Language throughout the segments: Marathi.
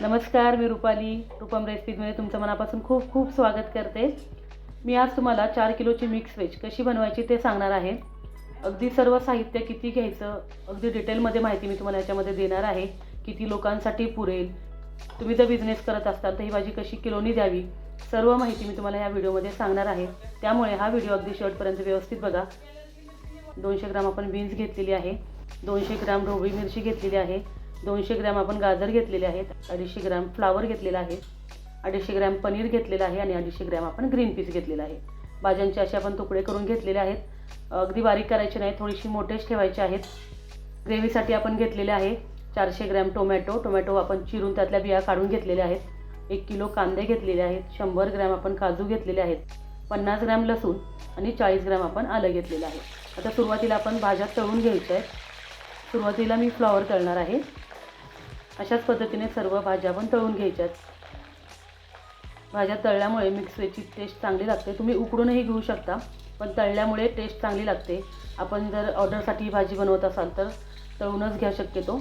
नमस्कार मी रुपाली. रुपम रेसिपीमध्ये तुमचं मनापासून खूप खूप स्वागत करते. मी आज तुम्हाला चार किलोची मिक्स व्हेज कशी बनवायची ते सांगणार आहे. अगदी सर्व साहित्य किती घ्यायचं अगदी डिटेलमध्ये माहिती मी तुम्हाला याच्यामध्ये देणार आहे. किती लोकांसाठी पुरेल तुम्ही जर बिझनेस करत असाल तर ही भाजी कशी किलोनी द्यावी सर्व माहिती मी तुम्हाला ह्या व्हिडिओमध्ये सांगणार आहे. त्यामुळे हा व्हिडिओ अगदी शेवटपर्यंत व्यवस्थित बघा. दोनशे ग्राम आपण बीन्स घेतलेली आहे. दोनशे ग्राम ढोबळी मिरची घेतलेली आहे. दोनशे ग्रॅम आपण गाजर घेतलेले आहेत अडीचशे ग्रॅम फ्लावर घेतलेला आहे अडीचशे ग्रॅम पनीर घेतलेलं आहे आणि अडीचशे ग्रॅम आपण ग्रीन पीस घेतलेला आहे. भाज्यांचे असे आपण तुकडे करून घेतलेले आहेत. अगदी बारीक करायचे नाही थोडीशी मोठेच ठेवायचे आहेत. ग्रेव्हीसाठी आपण घेतलेले आहे चारशे ग्रॅम टोमॅटो. टोमॅटो आपण चिरून त्यातल्या बिया काढून घेतलेल्या आहेत. एक किलो कांदे घेतलेले आहेत. शंभर ग्रॅम आपण काजू घेतलेले आहेत. पन्नास ग्रॅम लसूण आणि चाळीस ग्रॅम आपण आलं घेतलेलं आहे. आता सुरुवातीला आपण भाज्या तळून घ्यायच्या आहेत. सुरुवातीला मी फ्लॉवर तळणार आहे. अशाच पद्धतीने सर्व भाज्या पण तळून घ्यायच्यात. भाज्या तळल्यामुळे मिक्सरची टेस्ट चांगली लागते. तुम्ही उकडूनही घेऊ शकता पण तळल्यामुळे टेस्ट चांगली लागते. आपण जर ऑर्डरसाठी भाजी बनवत असाल तर तळूनच घ्या शक्यतो.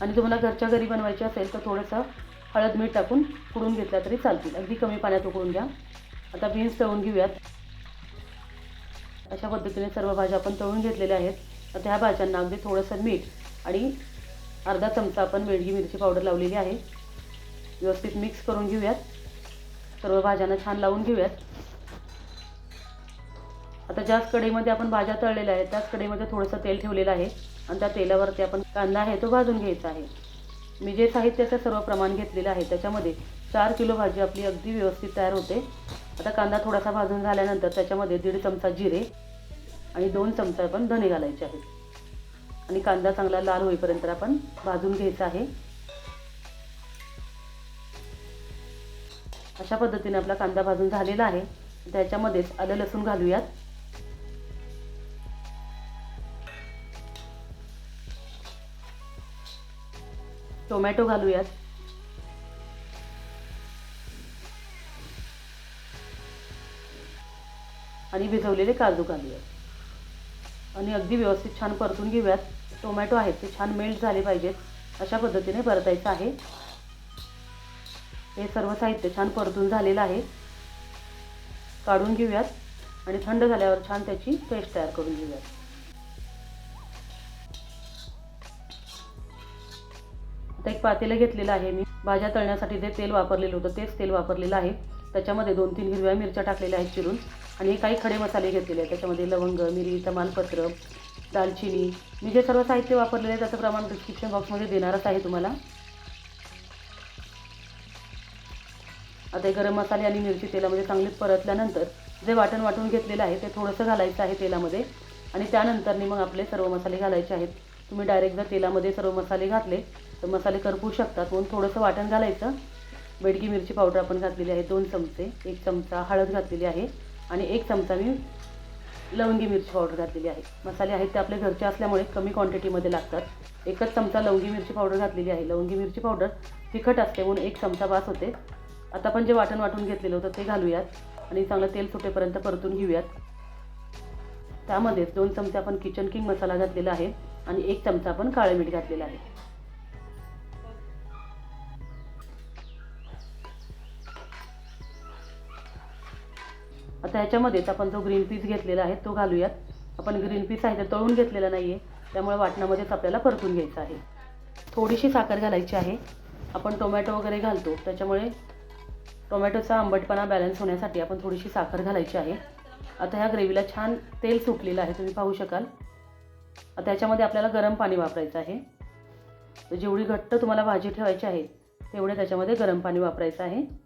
आणि तुम्हाला घरच्या घरी बनवायची असेल तर थोडंसं हळद मीठ टाकून उकडून घेतला तरी चालतील. अगदी कमी पाण्यात उकळून घ्या. आता बीन्स तळून घेऊयात. अशा पद्धतीने सर्व भाज्या आपण तळून घेतलेल्या आहेत. आता ह्या भाज्यांना अगदी थोडंसं मीठ आणि अर्धा चमचा आपण वेडगी मिरची पावडर लावलेली आहे. व्यवस्थित मिक्स करून घेऊयात. सर्व भाज्यांना छान लावून घेऊयात. आता ज्याच कढईमध्ये आपण भाज्या तळलेल्या आहेत त्याच कढईमध्ये थोडंसं तेल ठेवलेलं आहे आणि त्या तेलावरती आपण कांदा आहे तो भाजून घ्यायचा आहे. मी जे साहित्याचं सर्व प्रमाण घेतलेलं आहे त्याच्यामध्ये चार किलो भाजी आपली अगदी व्यवस्थित तयार होते. आता कांदा थोडासा भाजून झाल्यानंतर त्याच्यामध्ये दीड चमचा जिरे आणि दोन चमचा आपण धने घालायचे आहेत. आणि कांदा चांगला लाल होईपर्यंत आपण भाजून घ्यायचा आहे. अशा पद्धतीने आपला कांदा भाजून झालेला आहे. त्याच्यामध्येच आलं लसूण घालूयात. टोमॅटो घालूयात. आणि भिजवलेले काजू घालूयात. आणि अगदी व्यवस्थित छान परतून घेऊयात. टोमॅटो आहेत ते छान मेल्ट झाले पाहिजेत. अशा पद्धतीने परतायचं आहे. हे सर्व साहित्य छान परतून झालेलं आहे. काढून घेऊयात आणि थंड झाल्यावर छान त्याची पेस्ट तयार करून घेऊयात. आता एक पातेलं घेतलेलं आहे मी. भाज्या तळण्यासाठी जे तेल वापरलेलं होतं तेच तेल वापरलेलं आहे. त्याच्यामध्ये दोन तीन हिरव्या मिरच्या टाकलेल्या आहेत चिरून. आणि काही खडे मसाले घेतलेले आहेत. त्याच्यामध्ये लवंग मिरी तमालपत्र दालचिनी. मी जे सर्व साहित्य वापरलेलं आहे त्याचं प्रमाण डिस्क्रिप्शन बॉक्समध्ये देणारच आहे तुम्हाला. आता हे गरम मसाले आणि मिरची तेलामध्ये चांगली परतल्यानंतर जे वाटण वाटून घेतलेलं आहे ते थोडंसं घालायचं आहे तेलामध्ये. आणि त्यानंतर मग आपले सर्व मसाले घालायचे आहेत. तुम्ही डायरेक्ट जर तेलामध्ये सर्व मसाले घातले तर मसाले करपू शकतात म्हणून थोडंसं वाटण घालायचं बेडगी मिरची पावडर आपण घातलेली आहे दोन चमचे. एक चमचा हळद घातलेली आहे आणि एक चमचा मी लवंगी मिरची पावडर घातलेली आहे. मसाले आहेत ते आपल्या घरचे असल्यामुळे कमी क्वांटिटीमध्ये लागतात. एकच चमचा लवंगी मिरची पावडर घातलेली आहे. लवंगी मिरची पावडर तिखट असते म्हणून एक चमचा बास होते. आता आपण जे वाटण वाटून घेतलेलं होतं ते घालूयात आणि चांगलं तेल सुटेपर्यंत परतून घेऊयात. त्यामध्येच दोन चमचे आपण किचन किंग मसाला घातलेला आहे आणि एक चमचा आपण काळे मीठ घातलेलं आहे. आता ह्याच्यामध्येच आपण जो ग्रीन पीस घेतलेला आहे तो घालूयात. आपण ग्रीन पीस आहे तर तळून घेतलेला नाही आहे त्यामुळे वाटणामध्येच आपल्याला परतून घ्यायचं आहे. थोडीशी साखर घालायची आहे. आपण टोमॅटो वगैरे घालतो. त्याच्यामुळे टोमॅटोचा आंबटपणा बॅलन्स होण्यासाठी आपण थोडीशी साखर घालायची आहे. आता ह्या ग्रेव्हीला छान तेल सुटलेलं आहे. तुम्ही पाहू शकाल. आता ह्याच्यामध्ये आपल्याला गरम पाणी वापरायचं आहे. तर जेवढी घट्ट तुम्हाला भाजी ठेवायची आहे तेवढे त्याच्यामध्ये गरम पाणी वापरायचं आहे.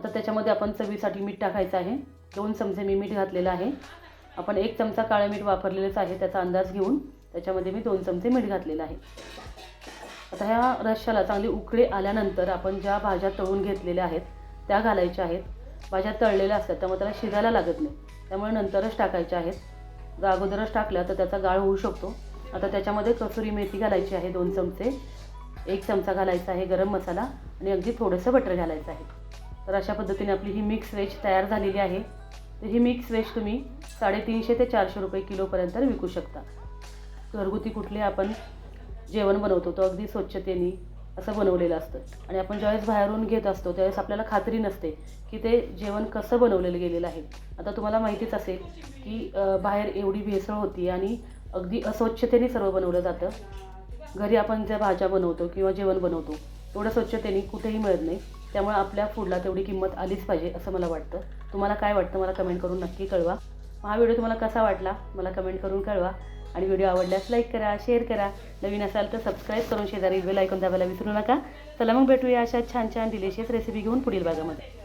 आता त्याच्यामध्ये आपण चवीसाठी मीठ टाकायचं आहे. दोन चमचे मी मीठ घातलेलं आहे. आपण एक चमचा काळं मीठ वापरलेलंच आहे त्याचा अंदाज घेऊन त्याच्यामध्ये मी दोन चमचे मीठ घातलेलं आहे. आता ह्या रश्याला चांगली उकळी आल्यानंतर आपण ज्या भाज्या तळून घेतलेल्या आहेत त्या घालायच्या आहेत. भाज्या तळलेल्या असतात त्यामुळे त्याला शिजायला लागत नाही. त्यामुळे नंतरच टाकायच्या आहेत. अगोदरच टाकल्या तर त्याचा गाळ होऊ शकतो. आता त्याच्यामध्ये कसुरी मेथी घालायची आहे दोन चमचे. एक चमचा घालायचा आहे गरम मसाला आणि अगदी थोडंसं बटर घालायचं आहे. तर अशा पद्धतीने आपली ही मिक्स वेज तयार झालेली आहे. तर ही मिक्स वेज तुम्ही साडेतीनशे ते चारशे रुपये किलोपर्यंत विकू शकता. घरगुती कुठले आपण जेवण बनवतो तो अगदी स्वच्छतेने असं बनवलेलं असतं. आणि आपण ज्यावेळेस बाहेरून घेत असतो त्यावेळेस आपल्याला खात्री नसते की ते जेवण कसं बनवलेलं गेलेलं आहे. आता तुम्हाला माहितीच असेल की बाहेर एवढी भेसळ होती आणि अगदी अस्वच्छतेने सर्व बनवलं जातं. घरी आपण ज्या भाज्या बनवतो किंवा जेवण बनवतो तेवढं स्वच्छतेने कुठेही मिळत नाही. त्यामुळे आपल्या फूडला तेवढी किंमत आलीच पाहिजे असं मला वाटतं. तुम्हाला काय वाटतं मला कमेंट करून नक्की कळवा. हा व्हिडिओ तुम्हाला कसा वाटला मला कमेंट करून कळवा. आणि व्हिडिओ आवडल्यास लाईक करा शेअर करा. नवीन असाल तर सबस्क्राईब करून शेजारी बेल ऐकून दाबायला विसरू नका. चला मग भेटूया अशा छान छान डिलिशियस रेसिपी घेऊन पुढील भागामध्ये.